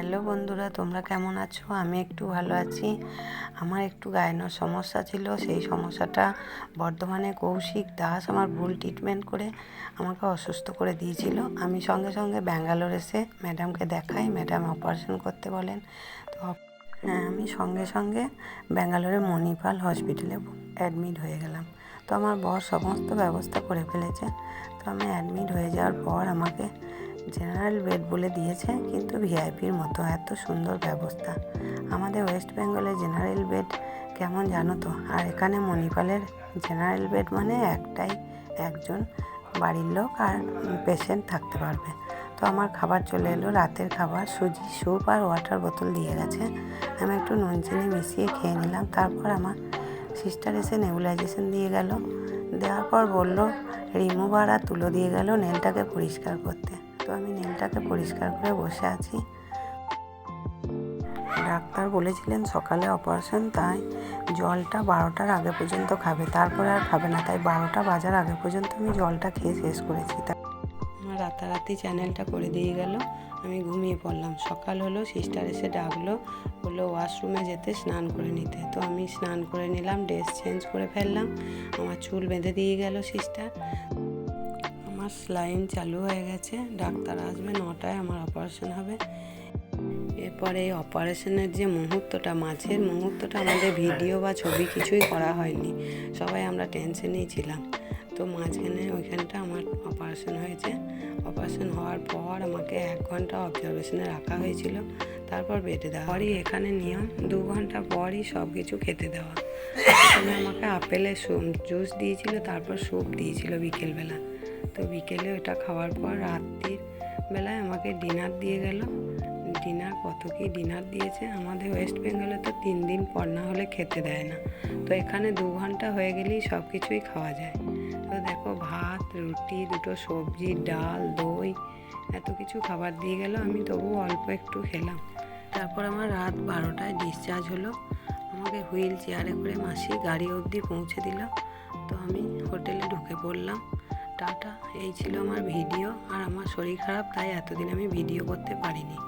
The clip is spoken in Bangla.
হ্যালো বন্ধুরা, তোমরা কেমন আছো? আমি একটু ভালো আছি। আমার একটু গায়নোর সমস্যা ছিল, সেই সমস্যাটা বর্ধমানে কৌশিক দাস আমার ভুল ট্রিটমেন্ট করে আমাকে অসুস্থ করে দিয়েছিল। আমি সঙ্গে সঙ্গে ব্যাঙ্গালোর এসে ম্যাডামকে দেখাই ম্যাডাম অপারেশন করতে বলেন। তো হ্যাঁ আমি সঙ্গে সঙ্গে ব্যাঙ্গালোরে মণিপাল হসপিটালে অ্যাডমিট হয়ে গেলাম। তো আমার বর সমস্ত ব্যবস্থা করে ফেলেছে। তো আমি অ্যাডমিট হয়ে যাওয়ার পর আমাকে জেনারেল বেড বলে দিয়েছে, কিন্তু ভিআইপির মতো এত সুন্দর ব্যবস্থা। আমাদের ওয়েস্ট বেঙ্গলের জেনারেল বেড কেমন জানো তো? আর এখানে মণিপালের জেনারেল বেড মানে একটাই একজন বাড়ির লোক আর পেশেন্ট থাকতে পারবে। তো আমার খাবার চলে এলো, রাতের খাবার, সুজি, স্যুপ আর ওয়াটার বোতল দিয়ে গেছে। আমি একটু নুন চিনি মিশিয়ে খেয়ে নিলাম, তারপর আমার সিস্টার এসে নেবুলাইজেশন দিয়ে গেল। দেওয়ার পর বলল, রিমুভার আর তুলো দিয়ে গেল নেলটাকে পরিষ্কার করতে। তো আমি নেলটাকে পরিষ্কার করে বসে আছি। ডাক্তার বলেছিলেন সকালে অপারেশন, তাই জলটা বারোটার আগে পর্যন্ত খাবে। তারপরে আর খাবে না, তাই বারোটা বাজার আগে পর্যন্ত আমি জলটা খেয়ে শেষ করেছি। তা আমার রাতারাতি চ্যানেলটা করে দিয়ে গেল। আমি ঘুমিয়ে পড়লাম। সকাল হলো, সিস্টার এসে ডাকলো, বলল, ওয়াশরুমে যেতে স্নান করে নিতে। তো আমি স্নান করে নিলাম, ড্রেস চেঞ্জ করে ফেললাম। আমার চুল বেঁধে দিয়ে গেল সিস্টার। আমার স্লাইন চালু হয়ে গেছে। ডাক্তার আসবে নটায়, আমার অপারেশন হবে। এরপরে এই অপারেশনের যে মুহূর্তটা, মাঝের মুহূর্তটা, আমাদের ভিডিও বা ছবি কিছুই করা হয়নি। সবাই আমরা টেনশনেই ছিলাম। তো মাঝখানে ওইখানটা আমার অপারেশন হয়েছে। অপারেশন হওয়ার পর আমাকে এক ঘণ্টা অবজারভেশনে রাখা হয়েছিল। তারপর বেটে দেওয়া। পরই এখানে নিয়ম, দু ঘণ্টা পরই সব কিছু খেতে দেওয়া। প্রথমে আমাকে আপেলের জুস দিয়েছিল, তারপর স্যুপ দিয়েছিল বিকেলবেলা। তো বিকেলে ওটা খাওয়ার পর রাত্রির বেলায় আমাকে ডিনার দিয়ে গেল। ডিনার কত কি ডিনার দিয়েছে? আমাদের ওয়েস্ট বেঙ্গলে তো তিন দিন পর না হলে খেতে দেয় না। তো এখানে দু ঘণ্টা হয়ে গেলেই সব কিছুই খাওয়া যায়। তো দেখো ভাত, রুটি, দুটো সবজি, ডাল, দই, এত কিছু খাবার দিয়ে গেল। আমি তবু অল্প একটু খেলাম। তারপর আমার রাত বারোটায় ডিসচার্জ হলো। আমাকে হুইল চেয়ারে করে মাসি গাড়ি অবধি পৌঁছে দিল। তো আমি হোটেলে ঢুকে পড়লাম। টাটা। এই ছিল আমার ভিডিও আর আমার শরীর খারাপ, তাই এতদিন আমি ভিডিও করতে পারিনি।